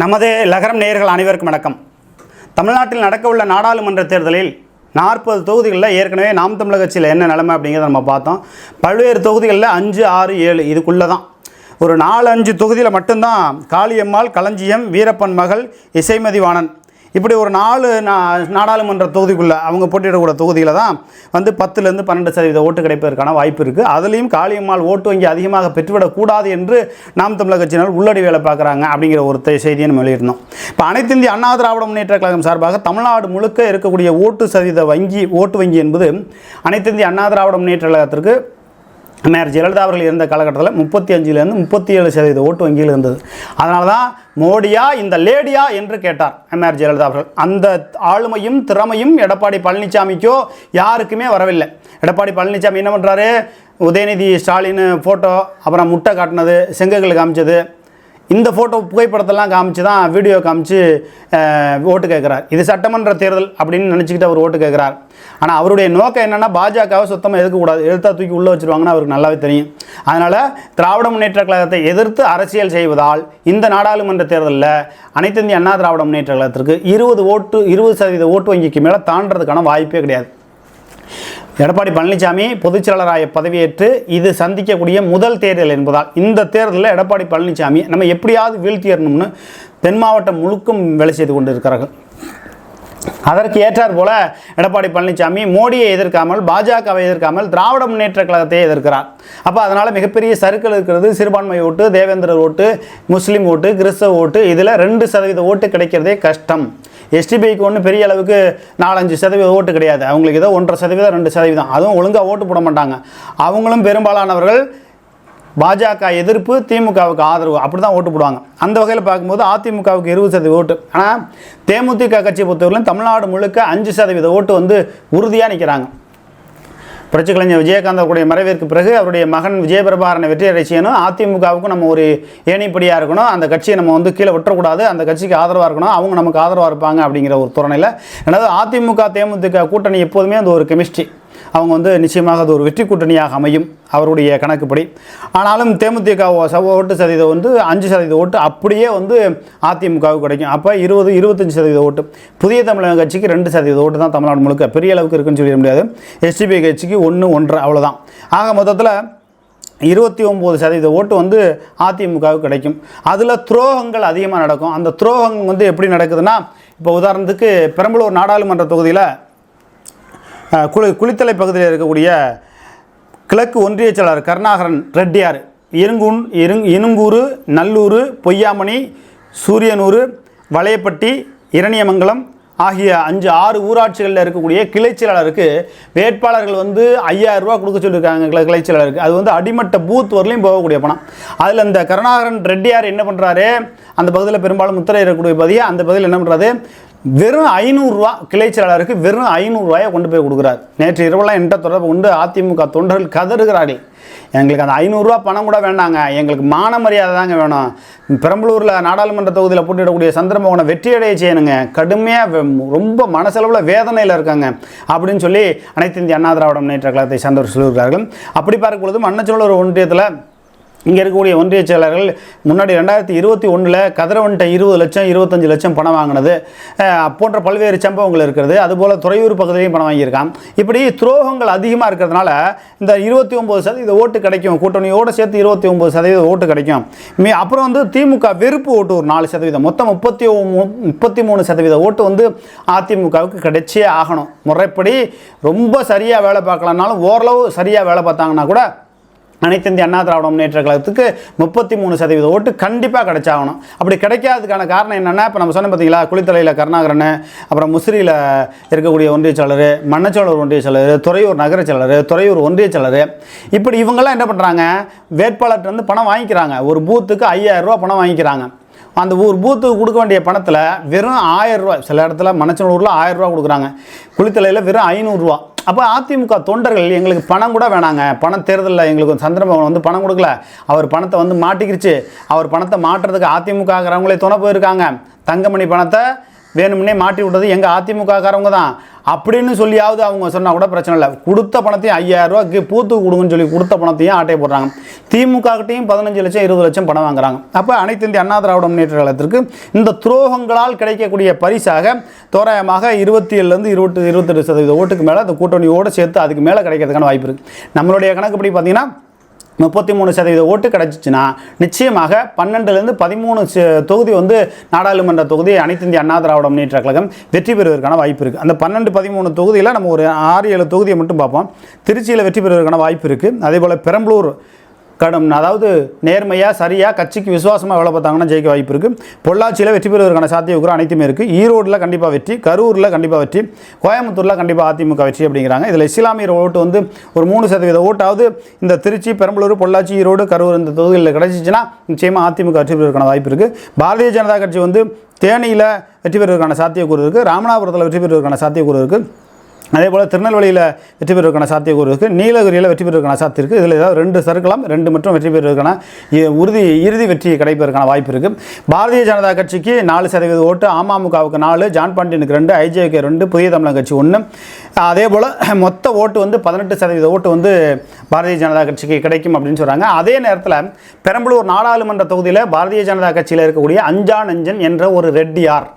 நமது லகரம் நேயர்கள் அனைவருக்கும் வணக்கம். தமிழ்நாட்டில் நடக்கவுள்ள நாடாளுமன்ற தேர்தலில் நாற்பது தொகுதிகளில் ஏற்கனவே நாம் தமிழக கட்சியில் என்ன நிலைமை அப்படிங்கிறத நம்ம பார்த்தோம். பல்வேறு தொகுதிகளில் அஞ்சு ஆறு ஏழு இதுக்குள்ளே தான். ஒரு நாலு அஞ்சு தொகுதியில் மட்டும்தான் காளியம்மாள் களஞ்சியம் வீரப்பன் மகள் இசைமதிவாணன் இப்படி ஒரு நாலு நா நாடாளுமன்ற தொகுதிக்குள்ளே அவங்க போட்டியிடக்கூடிய தொகுதியில் தான் வந்து பத்துலேருந்து பன்னெண்டு சதவீத ஓட்டு கிடைப்பதற்கான வாய்ப்பு இருக்குது அதுலேயும் காளியம்மாள் ஓட்டு வங்கி அதிகமாக பெற்றுவிடக்கூடாது என்று நாம் தமிழக கட்சியினர் உள்ளடி வேலை பார்க்குறாங்க அப்படிங்கிற ஒரு செய்தியை நம்ம வெளியிடணும். இப்போ அனைத்து இந்திய அண்ணா திராவிட முன்னேற்ற கழகம் சார்பாக தமிழ்நாடு முழுக்க இருக்கக்கூடிய ஓட்டு சதவீத வங்கி ஓட்டு வங்கி என்பது அனைத்து இந்திய அண்ணா திராவிட முன்னேற்ற கழகத்திற்கு அம்மையார் ஜெயலலிதா அவர்கள் இருந்த காலகட்டத்தில் முப்பத்தி அஞ்சுலேருந்து முப்பத்தி ஏழு சதவீத ஓட்டு வங்கியில் இருந்தது. அதனால தான் மோடியா இந்த லேடியா என்று கேட்டார் எம்ஆர் ஜெயலலிதா அவர்கள். அந்த ஆளுமையும் திறமையும் எடப்பாடி பழனிசாமிக்கோ யாருக்குமே வரவில்லை. எடப்பாடி பழனிசாமி என்ன பண்ணுறாரு உதயநிதி ஸ்டாலின் ஃபோட்டோ அப்புறம் முட்டை காட்டினது செங்கல் காமிச்சது இந்த ஃபோட்டோ புகைப்படத்தெல்லாம் காமிச்சு தான் வீடியோ காமிச்சு ஓட்டு கேட்குறார் இது சட்டமன்ற தேர்தல் அப்படின்னு நினச்சிக்கிட்டு அவர் ஓட்டு கேட்குறார் ஆனால் அவருடைய நோக்கம் என்னென்னா பாஜகவை சுத்தமாக எதுக்கக்கூடாது எழுத்தா தூக்கி உள்ளே வச்சுருவாங்கன்னு அவருக்கு நல்லாவே தெரியும். அதனால் திராவிட முன்னேற்ற கழகத்தை எதிர்த்து அரசியல் செய்வதால் இந்த நாடாளுமன்ற தேர்தலில் அனைத்து இந்திய அண்ணா திராவிட முன்னேற்ற கழகத்திற்கு இருபது ஓட்டு இருபது சதவீத ஓட்டு வங்கிக்கு மேலே தாண்டதுக்கான வாய்ப்பே கிடையாது. எடப்பாடி பழனிசாமி பொதுச்செயலாளராக பதவியேற்று இது சந்திக்கக்கூடிய முதல் தேர்தல் என்பதால் இந்த தேர்தலில் எடப்பாடி பழனிசாமி நம்ம எப்படியாவது வீழ்த்திடணும்னு தென் மாவட்டம் முழுக்கும் வேலை செய்து கொண்டு இருக்கிறார்கள் அதற்கு ஏற்றார் போல எடப்பாடி பழனிசாமி மோடியை எதிர்க்காமல் பாஜகவை எதிர்க்காமல் திராவிட முன்னேற்ற கழகத்தை எதிர்க்கிறார். அப்போ அதனால் மிகப்பெரிய சருக்கள் இருக்கிறது. சிறுபான்மை ஓட்டு தேவேந்திரர் ஓட்டு முஸ்லீம் ஓட்டு கிறிஸ்தவ ஓட்டு இதில் ரெண்டு சதவீத ஓட்டு கிடைக்கிறதே கஷ்டம். எஸ்டிபிக்கு ஒன்றும் பெரிய அளவுக்கு நாலஞ்சு சதவீத ஓட்டு கிடையாது. அவங்களுக்கு ஏதோ ஒன்றரை சதவீதம் ரெண்டு சதவீதம். அதுவும் ஒழுங்காக ஓட்டு போட மாட்டாங்க. அவங்களும் பெரும்பாலானவர்கள் பாஜக எதிர்ப்பு திமுகவுக்கு ஆதரவு. அப்படி தான் ஓட்டு போடுவாங்க. அந்த வகையில் பார்க்கும்போது அதிமுகவுக்கு இருபது சதவீத ஓட்டு. ஆனால் தேமுதிக கட்சியை பொறுத்தவரையிலும் தமிழ்நாடு முழுக்க அஞ்சு சதவீத ஓட்டு வந்து உறுதியாக நிற்கிறாங்க புரட்சி கலைஞர் விஜயகாந்த் அவருடைய மறைவிற்கு பிறகு அவருடைய மகன் விஜயபிரபாரனை வெற்றி அடை செய்யணும். அதிமுகவுக்கும் நம்ம ஒரு ஏணிப்படியாக இருக்கணும். அந்த கட்சியை நம்ம வந்து கீழே விட்டுறக்கூடாது. அந்த கட்சிக்கு ஆதரவாக இருக்கணும். அவங்க நமக்கு ஆதரவாக இருப்பாங்க அப்படிங்கிற ஒரு துறையில் எனது அதிமுக தேமுதிக கூட்டணி எப்போதுமே அந்த ஒரு கெமிஸ்ட்ரி அவங்க வந்து நிச்சயமாக அது ஒரு வெற்றி கூட்டணியாக அமையும் அவருடைய கணக்குப்படி. ஆனாலும் தேமுதிக ஓட்டு சதவீதம் வந்து அஞ்சு சதவீத ஓட்டு அப்படியே வந்து அதிமுகவுக்கு கிடைக்கும். அப்போ இருபது இருபத்தஞ்சு சதவீத ஓட்டு. புதிய தமிழக கட்சிக்கு ரெண்டு சதவீத ஓட்டு தான் தமிழ்நாடு முழுக்க பெரிய அளவுக்கு இருக்குன்னு சொல்லிட முடியாது. எஸ்டிபி கட்சிக்கு ஒன்று ஒன்று அவ்வளோதான் ஆக மொத்தத்தில் இருபத்தி ஒம்பது சதவீத ஓட்டு வந்து அதிமுகவுக்கு கிடைக்கும். அதில் துரோகங்கள் அதிகமாக நடக்கும். அந்த துரோகம் வந்து எப்படி நடக்குதுன்னா இப்போ உதாரணத்துக்கு பெரம்பலூர் நாடாளுமன்ற தொகுதியில் குளி குளித்தலை பகுதியில் இருக்கக்கூடிய கிழக்கு ஒன்றிய செயலாளர் கருணாகரன் ரெட்டியார் இருங்கூன் இருங் இனுங்கூர் நல்லூர் பொய்யாமணி சூரியனூர் வளையப்பட்டி இரணியமங்கலம் ஆகிய அஞ்சு ஆறு ஊராட்சிகளில் இருக்கக்கூடிய கிளை செயலாளருக்கு வேட்பாளர்கள் வந்து ஐயாயிரம் ரூபா கொடுக்க சொல்லியிருக்காங்க கிளை செயலாளருக்கு. அது வந்து அடிமட்ட பூத் வரலையும் போகக்கூடிய பணம். அதில் இந்த கருணாகரன் ரெட்டியார் என்ன பண்ணுறாரு அந்த பகுதியில் பெரும்பாலும் முத்திரை இருக்கக்கூடிய பகுதியை அந்த பகுதியில் என்ன பண்ணுறாரு வெறும் ஐநூறுரூவா கிளை செயலாளருக்கு வெறும் ஐநூறுரூவாயை கொண்டு போய் கொடுக்குறாரு. நேற்று இரவெல்லாம் என்கிட்ட தொடர்பு கொண்டு அதிமுக தொண்டர்கள் கதறுகிறார்கள். எங்களுக்கு அந்த ஐநூறுரூவா பணம் கூட வேண்டாங்க. எங்களுக்கு மான மரியாதை தாங்க வேணும். பெரம்பலூரில் நாடாளுமன்ற தொகுதியில் போட்டியிடக்கூடிய சந்திரமோகனை வெற்றியடைய செய்யணுங்க. கடுமையாக ரொம்ப மனசளவில் வேதனையில் இருக்காங்க. அப்படின்னு சொல்லி அனைத்து இந்திய அண்ணா திராவிட முன்னேற்ற கழகத்தை சார்ந்தவர் சொல்லியிருக்கிறார்கள். அப்படி பார்க்கும் பொழுது மன்னச்சோழர் ஒன்றியத்தில் இங்கே இருக்கக்கூடிய ஒன்றிய செயலாளர்கள் முன்னாடி ரெண்டாயிரத்தி இருபத்தி ஒன்றில் கதிரவன்ட்ட இருபது லட்சம் இருபத்தஞ்சி லட்சம் பணம் வாங்கினது. போன்ற பல்வேறு சம்பவங்கள் இருக்கிறது. அதுபோல் துறையூர் பகுதியிலையும் பணம் வாங்கியிருக்கான் இப்படி துரோகங்கள் அதிகமாக இருக்கிறதுனால இந்த இருபத்தி ஒம்பது சதவீத ஓட்டு கிடைக்கும். கூட்டணியோடு சேர்த்து இருபத்தி ஒம்பது சதவீத ஓட்டு கிடைக்கும். மீ அப்புறம் வந்து திமுக வெறுப்பு ஓட்டு ஒரு நாலு சதவீதம். மொத்தம் முப்பத்தி முப்பத்தி மூணு சதவீத ஓட்டு வந்து அதிமுகவுக்கு கிடைச்சே ஆகணும். முறைப்படி ரொம்ப சரியாக வேலை பார்க்கலனாலும் ஓரளவு சரியாக வேலை பார்த்தாங்கன்னா கூட அனைத்து இந்திய அண்ணா திராவிட முன்னேற்ற கழகத்துக்கு முப்பத்தி மூணு சதவீத ஓட்டு கண்டிப்பாக கிடைச்சாகணும். அப்படி கிடைக்காததுக்கான காரணம் என்னென்னா இப்போ நம்ம சொன்னேன் பார்த்தீங்களா குளித்தலையில் கருணாகரன் அப்புறம் முசிறியில் இருக்கக்கூடிய ஒன்றிய செயலர் மன்னச்சோழர் ஒன்றிய செயலர் துறையூர் நகர செயலர் துறையூர் ஒன்றிய செயலர். இப்படி இவங்கெல்லாம் என்ன பண்ணுறாங்க வேட்பாளர்கிட்ட வந்து பணம் வாங்கிக்கிறாங்க. ஒரு பூத்துக்கு ஐயாயிரம் ரூபா பணம் வாங்கிக்கிறாங்க. அந்த ஊர் பூத்துக்கு கொடுக்க வேண்டிய பணத்தில் வெறும் ஆயிரம் ரூபா சில இடத்துல மனச்சனூரில் ஆயிரம் ரூபா கொடுக்குறாங்க. குளித்தலையில் வெறும் ஐநூறுரூவா அப்போ அதிமுக தொண்டர்கள் எங்களுக்கு பணம் கூட வேணாங்க. பணம் தேர்தலில் எங்களுக்கு சந்திரமோகன் வந்து பணம் கொடுக்கல. அவர் பணத்தை வந்து மாட்டிக்கிருச்சு. அவர் பணத்தை மாட்டுறதுக்கு அதிமுகங்கிறவங்களே துணை போயிருக்காங்க. தங்கமணி பணத்தை வேணும்னே மாட்டி விட்டது எங்கள் அதிமுகக்காரவங்க தான் அப்படின்னு சொல்லியாவது அவங்க சொன்னால் கூட பிரச்சனை இல்லை. கொடுத்த பணத்தையும் ஐயாயிரரூவாக்கு பூத்து கொடுங்கன்னு சொல்லி கொடுத்த பணத்தையும் ஆட்டையை போடுறாங்க. திமுக கிட்டையும் பதினஞ்சு லட்சம் இருபது லட்சம் பணம் வாங்குறாங்க. அப்போ அனைத்து இந்திய அண்ணா திராவிட முன்னேற்ற கழகத்திற்கு இந்த துரோகங்களால் கிடைக்கக்கூடிய பரிசாக தோராயமாக இருபத்தி ஏழுலேருந்து இருபத்தி இருபத்தெட்டு சதவீத ஓட்டுக்கு மேலே அந்த கூட்டணியோடு சேர்த்து அதுக்கு மேலே கிடைக்கிறதுக்கான வாய்ப்பு இருக்குது நம்மளுடைய கணக்குப்படி பார்த்தீங்கன்னா முப்பத்தி மூணு சதவீத ஓட்டு கிடச்சிச்சின்னா நிச்சயமாக பன்னெண்டுலேருந்து பதிமூணு தொகுதி வந்து நாடாளுமன்ற தொகுதி அனைத்து இந்திய அண்ணா திராவிட முன்னேற்ற கழகம் வெற்றி பெறுவதற்கான வாய்ப்பு இருக்குது அந்த பன்னெண்டு பதிமூணு தொகுதியில் நம்ம ஒரு ஆறு ஏழு தொகுதியை மட்டும் பார்ப்போம். திருச்சியில் வெற்றி பெறுவதற்கான வாய்ப்பு இருக்குது அதே போல் பெரம்பலூர் கடும். அதாவது நேர்மையாக சரியாக கட்சிக்கு விசுவாசமாக வேலை பார்த்தாங்கன்னா ஜெயிக்க வாய்ப்பு இருக்குது பொள்ளாச்சியில் வெற்றி பெறுவதற்கான சாத்தியக்கூறு அனைத்துமே இருக்குது ஈரோட்டில் கண்டிப்பாக வெற்றி கரூரில் கண்டிப்பாக வெற்றி கோயம்புத்தூரில் கண்டிப்பாக அதிமுக வெற்றி அப்படிங்கிறாங்க. இதில் இஸ்லாமியர் ஓட்டு வந்து ஒரு மூணு சதவீத ஓட்டாவது இந்த திருச்சி பெரம்பலூர் பொள்ளாச்சி ஈரோடு கரூர் இந்த தொகுதிகளில் கிடச்சிச்சின்னா நிச்சயமாக அதிமுக வெற்றி பெறுவதற்கான வாய்ப்பு இருக்குது பாரதிய ஜனதா கட்சி வந்து தேனியில் வெற்றி பெறுவதற்கான சாத்தியக்கூறு இருக்குது ராமநாதபுரத்தில் வெற்றி பெறுவதற்கான சாத்தியக்கூறு இருக்குது அதே போல் திருநெல்வேலியில் வெற்றி பெறுவதற்கான சாத்தியக்கூறு இருக்குது நீலகிரியில் வெற்றி பெறுவதற்கான சாத்தியம் இருக்குது இதில் ஏதாவது ரெண்டு சறுக்கலாம் ரெண்டு மட்டும் வெற்றி பெறுவதற்கான உறுதி இறுதி வெற்றி கிடைப்பதற்கான வாய்ப்பு இருக்குது பாரதிய ஜனதா கட்சிக்கு நாலு சதவீத ஓட்டு அமமுகவுக்கு நாலு ஜான் பாண்டியனுக்கு ரெண்டு ஐஜேக்கு ரெண்டு புதிய தமிழக கட்சி ஒன்று அதே போல் மொத்த ஓட்டு வந்து பதினெட்டு சதவீத ஓட்டு வந்து பாரதிய ஜனதா கட்சிக்கு கிடைக்கும் அப்படின்னு சொல்கிறாங்க அதே நேரத்தில் பெரம்பலூர் நாடாளுமன்ற தொகுதியில் பாரதிய ஜனதா கட்சியில் இருக்கக்கூடிய அஞ்சான் அஞ்சன் என்ற ஒரு ரெட்டியார்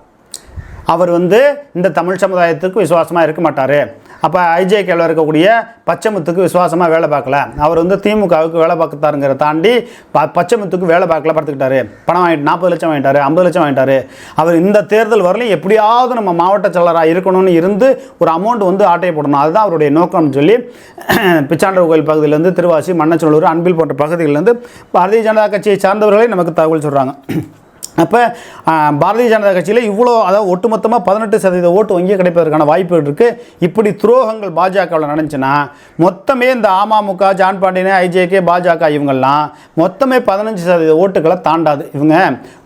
அவர் வந்து இந்த தமிழ் சமுதாயத்துக்கு விசுவாசமாக இருக்க மாட்டார். அப்போ ஐஜே கேள்வ இருக்கக்கூடிய பச்சைமுத்துக்கு விசுவாசமாக வேலை பார்க்கல. அவர் வந்து திமுகவுக்கு வேலை பார்க்கத்தாருங்கிற தாண்டி ப- பச்சமுத்துக்கு வேலை பார்க்கல பார்த்துக்கிட்டாரு. பணம் வாங்கிட்டு நாற்பது லட்சம் வாங்கிட்டாரு ஐம்பது லட்சம் வாங்கிட்டாரு. அவர் இந்த தேர்தல் வரலையும் எப்படியாவது நம்ம மாவட்ட செயலராக இருக்கணும்னு இருந்து ஒரு அமௌண்ட் வந்து ஆட்டையை போடணும். அதுதான் அவருடைய நோக்கம்னு சொல்லி பிச்சாண்டர் கோயில் பகுதியிலேருந்து திருவாசி மண்ணச்சநல்லூர் அன்பில் போன்ற பகுதிகளிலேருந்து பாரதிய ஜனதா கட்சியை சார்ந்தவர்களே நமக்கு தகவல் சொல்கிறாங்க அப்போ பாரதிய ஜனதா கட்சியில் இவ்வளோ அதாவது ஒட்டுமொத்தமாக பதினெட்டு சதவீத ஓட்டு வங்கி கிடைப்பதற்கான வாய்ப்புகள் இருக்குது இப்படி துரோகங்கள் பாஜகவில் நடந்துச்சுன்னா மொத்தமே இந்த அமமுக ஜான் பாண்டியன் ஐஜேகே பாஜக இவங்கெல்லாம் மொத்தமே பதினஞ்சு சதவீத ஓட்டுகளை தாண்டாது. இவங்க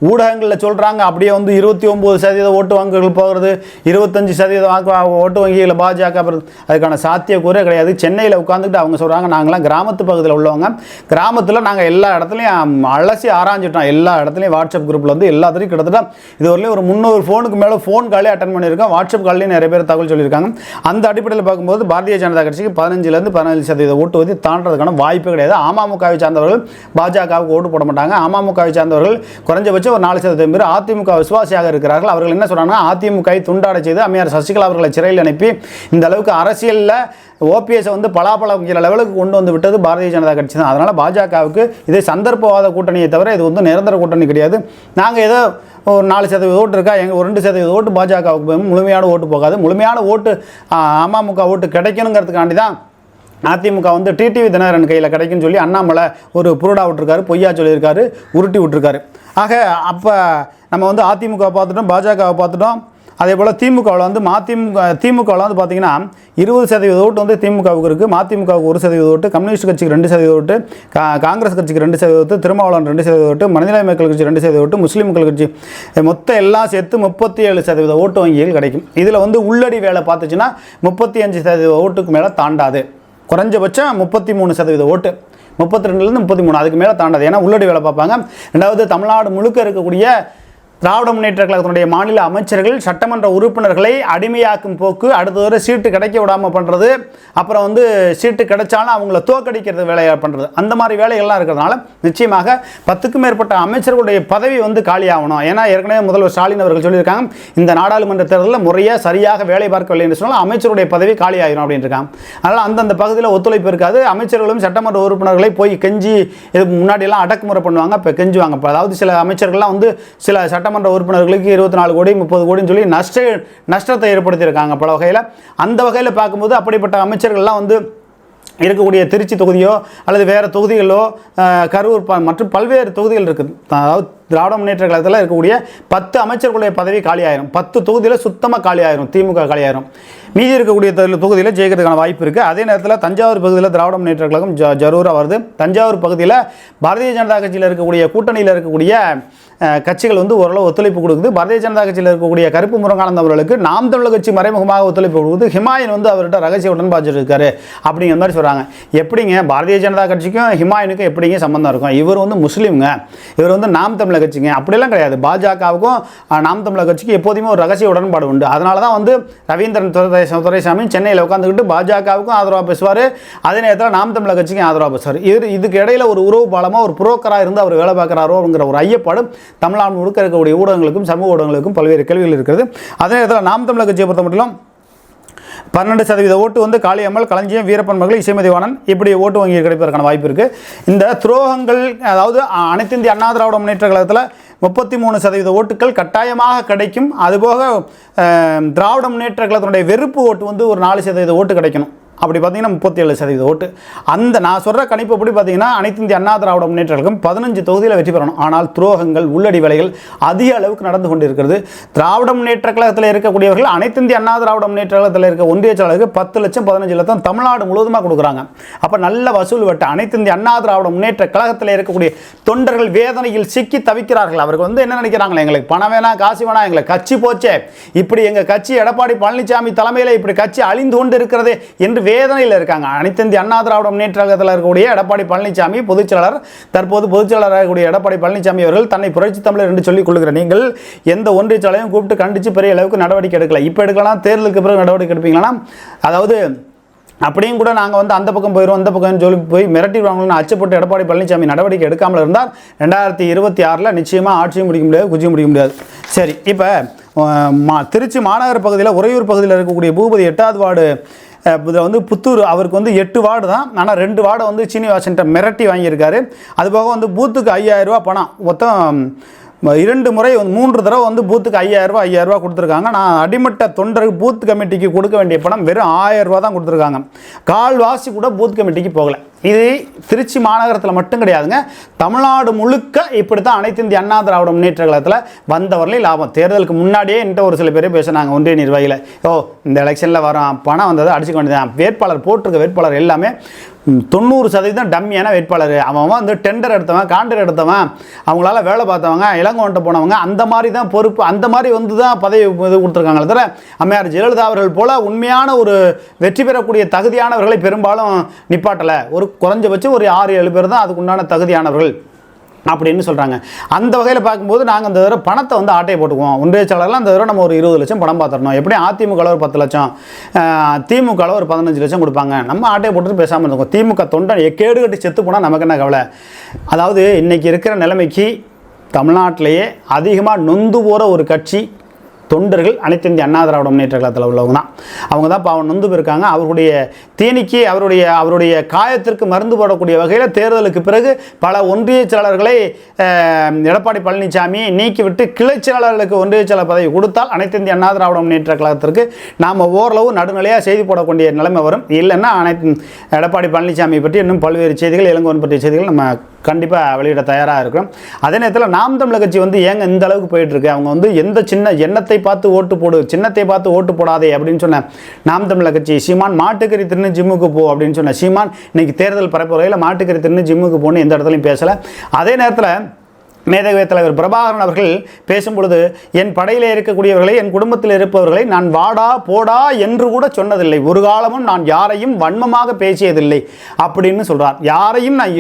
ஊடகங்களில் சொல்கிறாங்க அப்படியே வந்து இருபத்தி ஒம்பது சதவீத ஓட்டு வங்கிகள் போகிறது இருபத்தஞ்சு சதவீத வாக்கு ஓட்டு வங்கியில் பாஜக அதுக்கான சாத்தியக்கூறே கிடையாது. சென்னையில் உட்காந்துக்கிட்டு அவங்க சொல்கிறாங்க நாங்களாம் கிராமத்து பகுதியில் உள்ளவங்க. கிராமத்தில் நாங்கள் எல்லா இடத்துலையும் அலசி ஆராய்ஞ்சிட்டோம். எல்லா இடத்துலையும் வாட்ஸ்அப் குரூப்பில் வந்து எல்லாத்துலையும் கிட்டத்தட்ட இது ஒரு முந்நூறு ஃபோனுக்கு மேலே ஃபோன் காலே அட்டன் பண்ணியிருக்கோம். வாட்ஸ்அப் காலையும் நிறைய பேர் தகவல் சொல்லியிருக்காங்க. அந்த அடிப்படையில் பார்க்கும்போது பாரதிய ஜனதா கட்சிக்கு பதினஞ்சுலேருந்து பதினஞ்சு சதவீத ஓட்டு வந்து தாண்டதுக்கான வாய்ப்பே கிடையாது. அமமுகவை சார்ந்தவர்கள் பாஜகவுக்கு ஓட்டு போட மாட்டாங்க. அமமுகவை சார்ந்தவர்கள் குறைஞ்சபட்சம் ஒரு நாலு சதவீதம் பேர் அதிமுக விசுவாசியாக இருக்கிறார்கள். அவர்கள் என்ன சொல்றாங்கன்னா அதிமுகவை துண்டாட செய்து அம்மையார் சசிகலா அவர்களை சிறையில் அனுப்பி இந்த அளவுக்கு அரசியலில் ஓபிஎஸை வந்து பலாபலங்கிற லெவலுக்கு கொண்டு வந்து விட்டது பாரதிய ஜனதா கட்சி தான். அதனால் பாஜகவுக்கு இது சந்தர்ப்பவாத கூட்டணியை தவிர இது வந்து நிரந்தர கூட்டணி கிடையாது. நான் நாங்கள் ஏதோ ஒரு நாலு சதவீத ஓட்டு இருக்கா? எங்கள் ஒரு ரெண்டு சதவீத ஓட்டு பாஜகவுக்கு போகும் முழுமையான ஓட்டு போகாது. முழுமையான ஓட்டு அமமுக ஓட்டு கிடைக்கணுங்கிறதுக்காண்டி தான் அதிமுக வந்து டிடிவி தினகரன் கையில் கிடைக்குன்னு சொல்லி அண்ணாமலை ஒரு புருடா விட்டுருக்காரு பொய்யா சொல்லியிருக்காரு உருட்டி விட்டுருக்காரு. ஆக அப்போ நம்ம வந்து அதிமுக பார்த்துட்டோம் பாஜகவை பார்த்துட்டோம். அதே போல் திமுகவில் வந்து மதிமுக திமுகவில் வந்து பார்த்தீங்கன்னா இருபது சதவீத ஓட்டு வந்து திமுகவுக்கு இருக்குது மதிமுகவுக்கு ஒரு சதவீத ஓட்டு கம்யூனிஸ்ட் கட்சிக்கு ரெண்டு சதவீத ஓட்டு கா காங்கிரஸ் கட்சிக்கு ரெண்டு சதவீத ஓட்டு திருமாவளவன் ரெண்டு சதவீத ஓட்டு மனிதநேய மக்கள் கட்சி ரெண்டு சதவீத ஓட்டு முஸ்லீம் மக்கள் கட்சி மொத்தம் எல்லாம் சேர்த்து முப்பத்தி ஏழு சதவீத ஓட்டு வங்கிகள் கிடைக்கும். இதில் வந்து உள்ளடி வேலை பார்த்துச்சுன்னா முப்பத்தி அஞ்சு சதவீத ஓட்டுக்கு மேலே தாண்டாது. குறைஞ்சபட்சம் முப்பத்தி மூணு சதவீத ஓட்டு. முப்பத்தி ரெண்டுலேருந்து முப்பத்தி மூணு அதுக்கு மேலே தாண்டாது. ஏன்னா உள்ளடி வேலை பார்ப்பாங்க. ரெண்டாவது தமிழ்நாடு முழுக்க இருக்கக்கூடிய திராவிட முன்னேற்ற கழகத்தினுடைய மாநில அமைச்சர்கள் சட்டமன்ற உறுப்பினர்களை அடிமையாக்கும் போக்கு அடுத்தது சீட்டு கிடைக்க விடாமல் பண்ணுறது அப்புறம் வந்து சீட்டு கிடைச்சாலும் அவங்கள தோக்கடிக்கிறது வேலையை பண்ணுறது அந்த மாதிரி வேலைகள்லாம் இருக்கிறதுனால நிச்சயமாக பத்துக்கும் மேற்பட்ட அமைச்சர்களுடைய பதவி வந்து காலியாகணும். ஏன்னா ஏற்கனவே முதல்வர் ஸ்டாலின் அவர்கள் சொல்லியிருக்காங்க இந்த நாடாளுமன்ற தேர்தலில் முறையாக சரியாக வேலை பார்க்கவில்லை என்று சொன்னால் அமைச்சருடைய பதவி காலியாகிடும் அப்படின்னு இருக்காங்க. அதனால் அந்தந்த பகுதியில் ஒத்துழைப்பு இருக்காது. அமைச்சர்களும் சட்டமன்ற உறுப்பினர்களை போய் கெஞ்சி இதுக்கு முன்னாடியெல்லாம் அடக்குமுறை பண்ணுவாங்க இப்போ கெஞ்சுவாங்க. இப்போ அதாவது சில அமைச்சர்கள்லாம் வந்து சில சட்டமன்ற உறுப்பினர்களுக்கு இருபத்தி நாலு கோடி முப்பது கோடின்னு சொல்லி நஷ்ட நஷ்டத்தை ஏற்படுத்தியிருக்காங்க பல வகையில். அந்த வகையில் பார்க்கும்போது அப்படிப்பட்ட அமைச்சர்கள்லாம் வந்து இருக்கக்கூடிய திருச்சி தொகுதியோ அல்லது வேறு தொகுதிகளோ கரூர் ப மற்றும் பல்வேறு தொகுதிகள் இருக்குது அதாவது திராவிட முன்னேற்ற கழகத்தில் இருக்கக்கூடிய பத்து அமைச்சர்களுடைய பதவி காலியாயிரும். பத்து தொகுதியில் சுத்தமாக காலியாயிரும் திமுக காலியாயிரும். மீதி இருக்கக்கூடிய தொகுதியில் ஜெயிக்கிறதுக்கான வாய்ப்பு இருக்குது அதே நேரத்தில் தஞ்சாவூர் பகுதியில் திராவிட முன்னேற்ற கழகம் ஜ ஜரூராக வருது. தஞ்சாவூர் பகுதியில் பாரதிய ஜனதா கட்சியில் இருக்கக்கூடிய கூட்டணியில் இருக்கக்கூடிய கட்சிகள் வந்து ஓரளவு ஒத்துழைப்பு கொடுக்குது. பாரதிய ஜனதா கட்சியில் இருக்கக்கூடிய கருப்பு முருகானந்த் அவர்களுக்கு நாம் தமிழர் கட்சி மறைமுகமாக ஒத்துழைப்பு கொடுக்குது. ஹிமாயன் வந்து அவர்கிட்ட ரகசிய உடன்பாடு இருக்காரு அப்படிங்கிற மாதிரி சொல்கிறாங்க எப்படிங்க? பாரதிய ஜனதா கட்சிக்கும் ஹிமாயனுக்கும் எப்படிங்க சம்மந்தம் இருக்கும்? இவர் வந்து முஸ்லீம்ங்க. இவர் வந்து நாம் தமிழர் கட்சிங்க. அப்படிலாம் கிடையாது. பாஜகவுக்கும் நாம் தமிழர் கட்சிக்கு எப்போதுமே ஒரு ரகசிய உடன்பாடு உண்டு. அதனால தான் வந்து ரவீந்திரன் துரை துரைசாமி சென்னையில் உட்காந்துக்கிட்டு பாஜகவுக்கும் ஆதரவாக பேசுவார். அதே நேரத்தில் நாம் தமிழர் கட்சிக்கும் ஆதரவாக பேசுவார். இது இதுக்கு இடையில ஒரு உறவு பாலமாக ஒரு புரோக்கராக இருந்து அவர் வேலை பார்க்குறாரோங்கிற ஒரு ஐயப்பாடு தமிழ்நாடு முழுக்க இருக்கக்கூடிய ஊடகங்களுக்கும் சமூக ஊடகங்களுக்கும் பல்வேறு கேள்விகள் இருக்கிறது. அதே நேரத்தில் நாம் தமிழர் கட்சியை பொறுத்த மட்டும் பன்னெண்டு சதவீத ஓட்டு வந்து காளியம்மாள் களஞ்சியம் வீரப்பன் மகள் இசைமதிவாணன் இப்படி ஓட்டு வங்கி கிடைப்பதற்கான வாய்ப்பு இருக்குது இந்த துரோகங்கள் அதாவது அனைத்து இந்திய அண்ணா திராவிட முன்னேற்ற கழகத்தில் முப்பத்தி மூணு சதவீத ஓட்டுகள் கட்டாயமாக கிடைக்கும். அதுபோக திராவிட முன்னேற்ற கழகத்தினுடைய வெறுப்பு ஓட்டு வந்து ஒரு நாலு சதவீத ஓட்டு கிடைக்கணும். அப்படி பார்த்தீங்கன்னா முப்பத்தி ஏழு சதவீத ஓட்டு. அந்த நான் சொல்கிற கணிப்பு எப்படி பார்த்தீங்கன்னா அனைத்து இந்திய அண்ணா திராவிட முன்னேற்ற கழகம் பதினஞ்சு தொகுதியில் வெற்றி பெறணும். ஆனால் துரோகங்கள் உள்ளடி வேலைகள் அதிக அளவுக்கு நடந்து கொண்டிருக்கிறது. திராவிட முன்னேற்ற கழகத்தில் இருக்கக்கூடியவர்கள் அனைத்து இந்திய அண்ணா திராவிட முன்னேற்ற கழகத்தில் இருக்க ஒன்றிய செயலாளருக்கு பத்து லட்சம் பதினஞ்சு லட்சம் தமிழ்நாடு முழுவதுமாக கொடுக்குறாங்க. அப்போ நல்ல வசூல் வட்ட அனைத்து இந்திய அண்ணா திராவிட முன்னேற்ற கழகத்தில் இருக்கக்கூடிய தொண்டர்கள் வேதனையில் சிக்கி தவிக்கிறார்கள். அவர்கள் வந்து என்ன நினைக்கிறாங்களே எங்களுக்கு பணம் வேணாம் காசு வேணாம் எங்களை கட்சி போச்சே. இப்படி எங்கள் கட்சி எடப்பாடி பழனிசாமி தலைமையில் இப்படி கட்சி அழிந்து கொண்டு இருக்கிறதே என்று வேதனையில் இருக்காங்க. அனைத்து இந்திய அண்ணா திராவிட முன்னேற்ற கழகத்தில் இருக்கக்கூடிய எடப்பாடி பழனிசாமி பொதுச்செயலாளர் தற்போது பொதுச்செயலாளராக இருக்கக்கூடிய எடப்பாடி பழனிசாமி அவர்கள் தன்னை புரட்சி தமிழர் என்று சொல்லிக் கொள்கிற நீங்கள் எந்த ஒன்றிய கூப்பிட்டு கண்டித்து பெரிய அளவுக்கு நடவடிக்கை எடுக்கல. இப்போ எடுக்கலாம் தேர்தலுக்கு பிறகு நடவடிக்கை எடுப்பீங்களா அதாவது அப்படியும் கூட நாங்கள் வந்து அந்த பக்கம் போயிடுவோம் அந்த பக்கம் சொல்லி போய் மிரட்டிடுவாங்கன்னு அச்சப்பட்டு எடப்பாடி பழனிசாமி நடவடிக்கை எடுக்காமல் இருந்தால் ரெண்டாயிரத்தி இருபத்தி ஆறில் நிச்சயமாக ஆட்சியும் முடிக்க முடியாது குஜியும் முடிக்க முடியாது. சரி இப்போ மா திருச்சி மாநகர பகுதியில் உறையூர் பகுதியில் இருக்கக்கூடிய பூபதி எட்டாவது வார்டு இதில் வந்து புத்தூர் அவருக்கு வந்து எட்டு வார்டு தான். ஆனால் ரெண்டு வார்டை வந்து சீனிவாசன்ட்ட மிரட்டி வாங்கியிருக்காரு. அதுபோக வந்து பூத்துக்கு ஐயாயிரரூவா பணம். மொத்தம் இரண்டு முறை வந்து மூன்று தடவை வந்து பூத்துக்கு ஐயாயிரரூபா ஐயாயிரரூபா கொடுத்துருக்காங்க. நான் அடிமட்ட தொண்டருக்கு பூத் கமிட்டிக்கு கொடுக்க வேண்டிய பணம் வெறும் ஆயிரரூபா தான் கொடுத்துருக்காங்க. கால்வாசி கூட பூத் கமிட்டிக்கு போகலை. இது திருச்சி மாநகரத்தில் மட்டும் கிடையாதுங்க. தமிழ்நாடு முழுக்க இப்படி தான் அனைத்து இந்திய அண்ணா திராவிட முன்னேற்ற கழகத்தில் வந்தவர்களே லாபம். தேர்தலுக்கு முன்னாடியே என்கிட்ட ஒரு சில பேரே பேசினாங்க ஒன்றிய நிர்வாகிகள். ஓ இந்த எலெக்ஷனில் வரோம் பணம் வந்ததை அடிச்சுக்க வேண்டியதான் வேட்பாளர் போட்டிருக்க வேட்பாளர் எல்லாமே தொண்ணூறு சதவீதம் டம்மியான வேட்பாளர். அவன் அவன் வந்து டெண்டர் எடுத்தவன் காண்டர் எடுத்தவன் அவங்களால வேலை பார்த்தவங்க இளங்கோன்ட்ட போனவங்க அந்த மாதிரி தான் பொறுப்பு அந்த மாதிரி வந்து தான் பதவி இது கொடுத்துருக்காங்களே தவிர அம்மையார் ஜெயலலிதா அவர்கள் போல் உண்மையான ஒரு வெற்றி பெறக்கூடிய தகுதியானவர்களை பெரும்பாலும் நிப்பாட்டலை. ஒரு குறைஞ்சபட்சம் ஒரு ஆறு ஏழு பேர் தான் அதுக்குண்டான தகுதியானவர்கள். அப்படின்னு சொல்கிறாங்க அந்த வகையில் பார்க்கும்போது நாங்கள் இந்த தடவை பணத்தை வந்து ஆட்டையை போட்டுக்குவோம். ஒன்றிய செயலாளர்லாம் அந்த தடவை நம்ம ஒரு இருபது லட்சம் பணம் பார்த்துடணும். எப்படி அதிமுகவில் ஒரு பத்து லட்சம் திமுகவில் ஒரு பதினஞ்சு லட்சம் கொடுப்பாங்க. நம்ம ஆட்டையை போட்டுட்டு பேசாமல் இருந்தோம் திமுக தொண்டன் கேடு கட்டி செத்து போனால் நமக்கு என்ன கவலை? அதாவது இன்றைக்கி இருக்கிற நிலைமைக்கு தமிழ்நாட்டிலேயே அதிகமாக நொந்து போகிற ஒரு கட்சி தொண்டர்கள் அனைத்து இந்திய அண்ணா திராவிட முன்னேற்ற கழகத்தில் உள்ளவங்க தான். அவங்க தான் பாவம் நொந்து போயிருக்காங்க. அவர்களுடைய தீனிக்கு அவருடைய அவருடைய காயத்திற்கு மருந்து போடக்கூடிய வகையில் தேர்தலுக்கு பிறகு பல ஒன்றிய செயலாளர்களை எடப்பாடி பழனிசாமி நீக்கிவிட்டு கிளை செயலாளர்களுக்கு ஒன்றிய செயலாளர் பதவி கொடுத்தால் அனைத்து இந்திய அண்ணா திராவிட முன்னேற்ற கழகத்திற்கு நாம் ஓரளவு நடுநிலையாக செய்தி போடக்கூடிய நிலைமை வரும். இல்லைன்னா அனைத்து எடப்பாடி பழனிசாமி பற்றி இன்னும் பல்வேறு செய்திகள் இளங்கோன் பற்றிய செய்திகள் நம்ம கண்டிப்பாக வெளியிட தயாராக இருக்கிறோம். அதே நேரத்தில் நாம் தமிழர் கட்சி வந்து ஏங்க இந்த அளவுக்கு போயிட்டுருக்கு அவங்க வந்து எந்த சின்ன எண்ணத்தை பார்த்து ஓட்டு போடு சின்னத்தை பார்த்து ஓட்டு போடாதே அப்படின்னு சொன்ன நாம் தமிழர் கட்சி சீமான் மாட்டுக்கறி தின்னு ஜிம்முக்கு போ அப்படின்னு சொன்ன சீமான் இன்னைக்கு தேர்தல் பரப்புரையில் மாட்டுக்கறி தின்னு ஜிம்முக்கு போன்னு எந்த இடத்துலையும் பேசலை. அதே நேரத்தில் மேதகவே தலைவர் பிரபாகரன் அவர்கள் பேசும்பொழுது என் படையில் இருக்கக்கூடியவர்களை என் குடும்பத்தில் இருப்பவர்களை நான் வாடா போடா என்று கூட சொன்னதில்லை. ஒரு காலமும் நான் யாரையும் வன்மமாக பேசியதில்லை. அப்படின்னு சொல்றார். யாரையும் நான்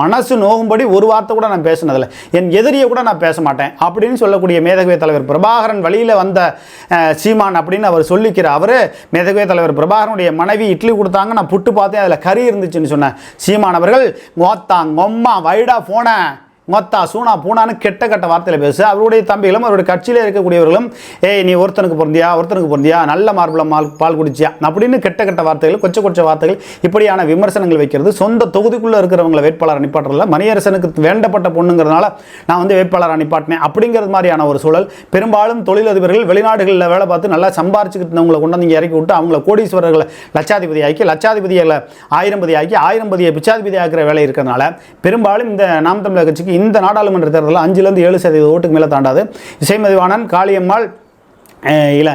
மனசு நோகும்படி ஒரு வார்த்தை கூட நான் பேசினதில்லை. என் எதிரியை கூட நான் பேச மாட்டேன் அப்படின்னு சொல்லக்கூடிய மேதகவை தலைவர் பிரபாகரன் வழியில் வந்த சீமான் அப்படின்னு அவர் சொல்லிக்கிற அவர் மேதகவை தலைவர் பிரபாகரனுடைய மனைவி இட்லி கொடுத்தாங்க நான் புட்டு பார்த்தேன் அதில் கறி இருந்துச்சுன்னு சொன்னேன். சீமான் அவர்கள் மோத்தாங் மொம்மா வைடா போனேன் மொத்தா சூனா பூனான்னு கெட்ட கெட்ட வார்த்தையில் பேசு அவருடைய தம்பிகளும் அவருடைய கட்சியில் இருக்கக்கூடியவர்களும் ஏய் நீ ஒருத்தனுக்கு பிறந்தியா ஒருத்தனுக்கு பிறந்தியா நல்ல மார்பளம் மால் பால் குடிச்சியா? அப்படின்னு கெட்ட கெட்ட வார்த்தைகள் கொச்ச கொச்ச வார்த்தைகள் இப்படியான விமர்சனங்கள் வைக்கிறது. சொந்த தொகுதிக்குள்ளே இருக்கிறவங்களை வேட்பாளர் நிப்பாட்டுறதுல மணியரசனுக்கு வேண்டப்பட்ட பொண்ணுங்கிறதுனால நான் வந்து வேட்பாளராக நிப்பாட்டினேன். அப்படிங்கிறது மாதிரியான ஒரு சூழல். பெரும்பாலும் தொழிலதிபர்கள் வெளிநாடுகளில் வேலை பார்த்து நல்லா சம்பாரிச்சுக்கிட்டு இருந்தவங்களை கொண்டு வந்து இங்கே இறக்கி விட்டு அவங்கள கோடீஸ்வரர்களை லட்சாதிபதி ஆக்கி லட்சாதிபதிகளை ஆயிரம்பதி ஆக்கி ஆயிரம்பதியை பிச்சாதிபதி ஆக்கிற வேலை இருக்கிறதுனால பெரும்பாலும் இந்த நாம் தமிழர் கட்சிக்கு இந்த நாடாளுமன்ற தேர்தலில் அஞ்சுலேருந்து ஏழு சதவீத ஓட்டுக்கு மேலே தாண்டாது. இசைமதிவாணன் காளியம்மாள் இல்லை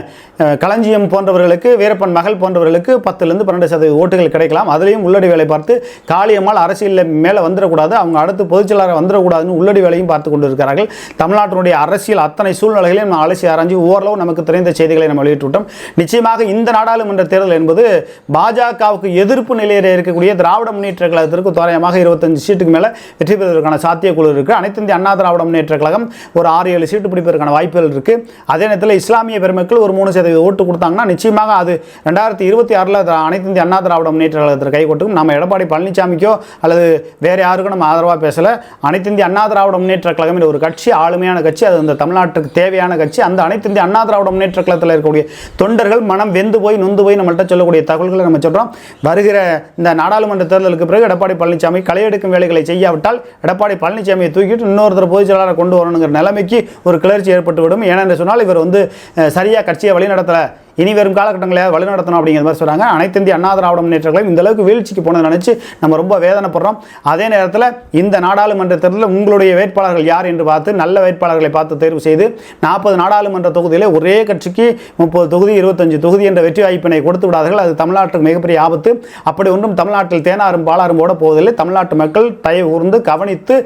களஞ்சியம் போன்றவர்களுக்கு வீரப்பன் மகள் போன்றவர்களுக்கு பத்துலேருந்து பன்னெண்டு சதவீத ஓட்டுகள் கிடைக்கலாம். அதுலேயும் உள்ளடி வேலை பார்த்து காளியம்மாள் அரசியலில் மேலே வந்துடக்கூடாது அவங்க அடுத்து பொதுச்செயலாளர் வந்துடக்கூடாதுன்னு உள்ளடி வேலையும் பார்த்து கொண்டு இருக்கிறார்கள். தமிழ்நாட்டினுடைய அரசியல் அத்தனை சூழ்நிலைகளையும் நம்ம அலசி ஆராய்ஞ்சு ஓரளவு நமக்கு தெரிந்த செய்திகளை நம்ம வெளியிட்டுவிட்டோம். நிச்சயமாக இந்த நாடாளுமன்ற தேர்தல் என்பது பாஜகவுக்கு எதிர்ப்பு நிலையில் இருக்கக்கூடிய திராவிட முன்னேற்ற கழகத்திற்கு தோராயமாக இருபத்தஞ்சு சீட்டுக்கு மேலே வெற்றி பெறுவதற்கான சாத்தியக்குழு இருக்குது அனைத்து இந்திய அண்ணா திராவிட முன்னேற்ற கழகம் ஒரு ஆறு ஏழு சீட்டு பிடிப்பதற்கான வாய்ப்புகள் இருக்குது அதே நேரத்தில் இஸ்லாமிய பெருமக்கள் ஒரு மூணு சதவீத ஓட்டு கொடுத்தாங்கன்னா நிச்சயமாக அது ரெண்டாயிரத்தி இருபத்தி ஆறில் அனைத்து இந்திய அண்ணா திராவிட முன்னேற்ற கழகத்தில் கை கொட்டும் நம்ம எடப்பாடி பழனிசாமிக்கோ அல்லது வேறு யாருக்கும் நம்ம ஆதரவாக பேசலை. அனைத்து இந்திய அண்ணா திராவிட முன்னேற்ற கழகம் என்ற ஒரு கட்சி ஆளுமையான கட்சி அது இந்த தமிழ்நாட்டுக்கு தேவையான கட்சி. அந்த அனைத்து இந்திய அண்ணா திராவிட முன்னேற்ற கழகத்தில் இருக்கக்கூடிய தொண்டர்கள் மனம் வெந்து போய் நொந்து போய் நம்மள்கிட்ட சொல்லக்கூடிய தகவல்களை நம்ம சொல்கிறோம் வருகிற இந்த நாடாளுமன்ற தேர்தலுக்கு பிறகு எடப்பாடி பழனிசாமி களையெடுக்கும் வேலைகளை செய்யாவிட்டால் எடப்பாடி பழனிசாமியை தூக்கிட்டு இன்னொருத்தர் பொதுச் செயலாளரை கொண்டு வரணுங்கிற நிலைமைக்கு ஒரு கிளர்ச்சி ஏற்பட்டுவிடும். ஏனென்று சொன்னால் இவர் வந்து சரியாக சரியா கட்சியை வழிநடத்தலை. இனி வரும் காலகட்டங்களில் வழிநடத்தணும் அப்படிங்கிற மாதிரி சொல்கிறாங்க அனைத்து இந்திய அண்ணா திராவிட முன்னேற்றங்களும் இந்த அளவுக்கு வீழ்ச்சிக்கு போனதை நினச்சி நம்ம ரொம்ப வேதனைப்படுறோம். அதே நேரத்தில் இந்த நாடாளுமன்ற தேர்தலில் உங்களுடைய வேட்பாளர்கள் யார் என்று பார்த்து நல்ல வேட்பாளர்களை பார்த்து தேர்வு செய்து நாற்பது நாடாளுமன்ற தொகுதியில் ஒரே கட்சிக்கு முப்பது தொகுதி இருபத்தஞ்சு தொகுதி என்ற வெற்றி வாய்ப்பினை கொடுத்து விடாதார்கள். அது தமிழ்நாட்டுக்கு மிகப்பெரிய ஆபத்து. அப்படி ஒன்றும் தமிழ்நாட்டில் தேனாரும் பாலாரும் ஓட போவதில்லை. தமிழ்நாட்டு மக்கள் தயவு கூர்ந்து கவனித்து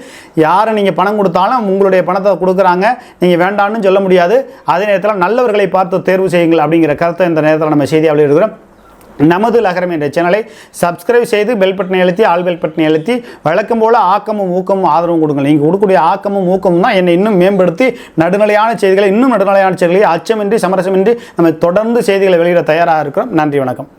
யாரை நீங்கள் பணம் கொடுத்தாலும் உங்களுடைய பணத்தை கொடுக்குறாங்க. நீங்கள் வேண்டான்னு சொல்ல முடியாது. அதே நேரத்தில் நல்லவர்களை பார்த்து தேர்வு செய்யுங்கள் அப்படிங்கிற கருத்தை இந்த நேரத்தில் நம்ம செய்தியாக வெளியிடுகிறோம் நமது லகரம் என்ற சேனலை சப்ஸ்கிரைப் செய்து பெல் பட்டனை அழுத்தி ஆல் பெல் பட்டனை அழுத்தி வழக்கம் போல் ஆக்கமும் ஊக்கமும் ஆதரவும் கொடுங்கள். நீங்கள் கொடுக்கக்கூடிய ஆக்கமும் ஊக்கமும் தான் என்னை இன்னும் மேம்படுத்தி நடுநிலையான செய்திகளை இன்னும் நடுநிலையான செய்திகளை அச்சமின்றி சமரசமின்றி நம்ம தொடர்ந்து செய்திகளை வெளியிட தயாராக இருக்கிறோம். நன்றி வணக்கம்.